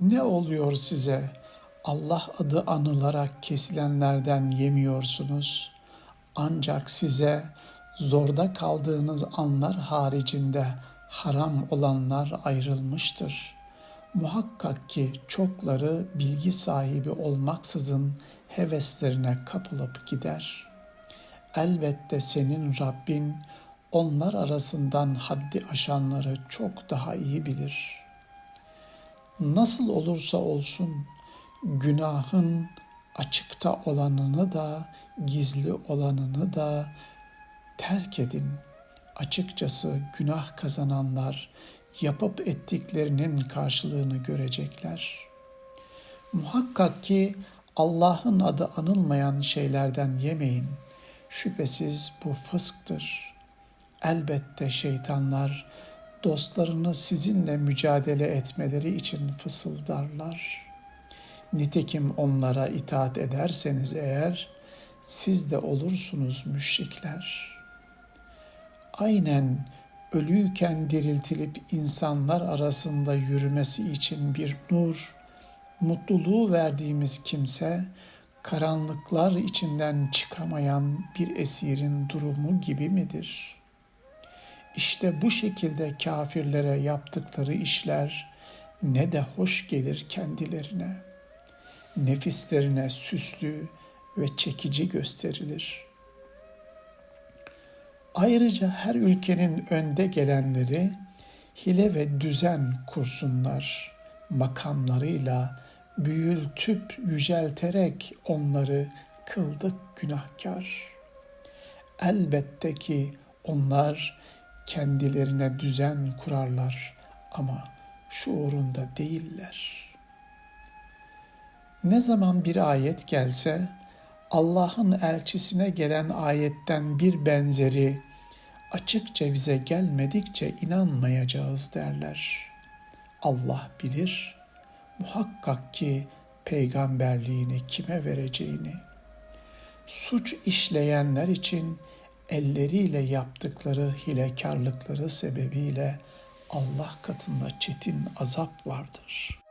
Ne oluyor size? Allah adı anılarak kesilenlerden yemiyorsunuz. Ancak size zorda kaldığınız anlar haricinde haram olanlar ayrılmıştır. Muhakkak ki çokları bilgi sahibi olmaksızın heveslerine kapılıp gider. Elbette senin Rabbin onlar arasından haddi aşanları çok daha iyi bilir.'' Nasıl olursa olsun günahın açıkta olanını da gizli olanını da terk edin. Açıkçası günah kazananlar yapıp ettiklerinin karşılığını görecekler. Muhakkak ki Allah'ın adı anılmayan şeylerden yemeyin. Şüphesiz bu fısktır. Elbette şeytanlar dostlarını sizinle mücadele etmeleri için fısıldarlar. Nitekim onlara itaat ederseniz eğer siz de olursunuz müşrikler. Aynen ölüyken diriltilip insanlar arasında yürümesi için bir nur, mutluluğu verdiğimiz kimse, karanlıklar içinden çıkamayan bir esirin durumu gibi midir?'' İşte bu şekilde kafirlere yaptıkları işler ne de hoş gelir kendilerine. Nefislerine süslü ve çekici gösterilir. Ayrıca her ülkenin önde gelenleri hile ve düzen kursunlar. Makamlarıyla büyültüp yücelterek onları kıldık günahkar. Elbette ki onlar kendilerine düzen kurarlar ama şuurunda değiller. Ne zaman bir ayet gelse Allah'ın elçisine gelen ayetten bir benzeri açıkça bize gelmedikçe inanmayacağız derler. Allah bilir muhakkak ki peygamberliğini kime vereceğini. Suç işleyenler için elleriyle yaptıkları hilekarlıkları sebebiyle Allah katında çetin azap vardır.''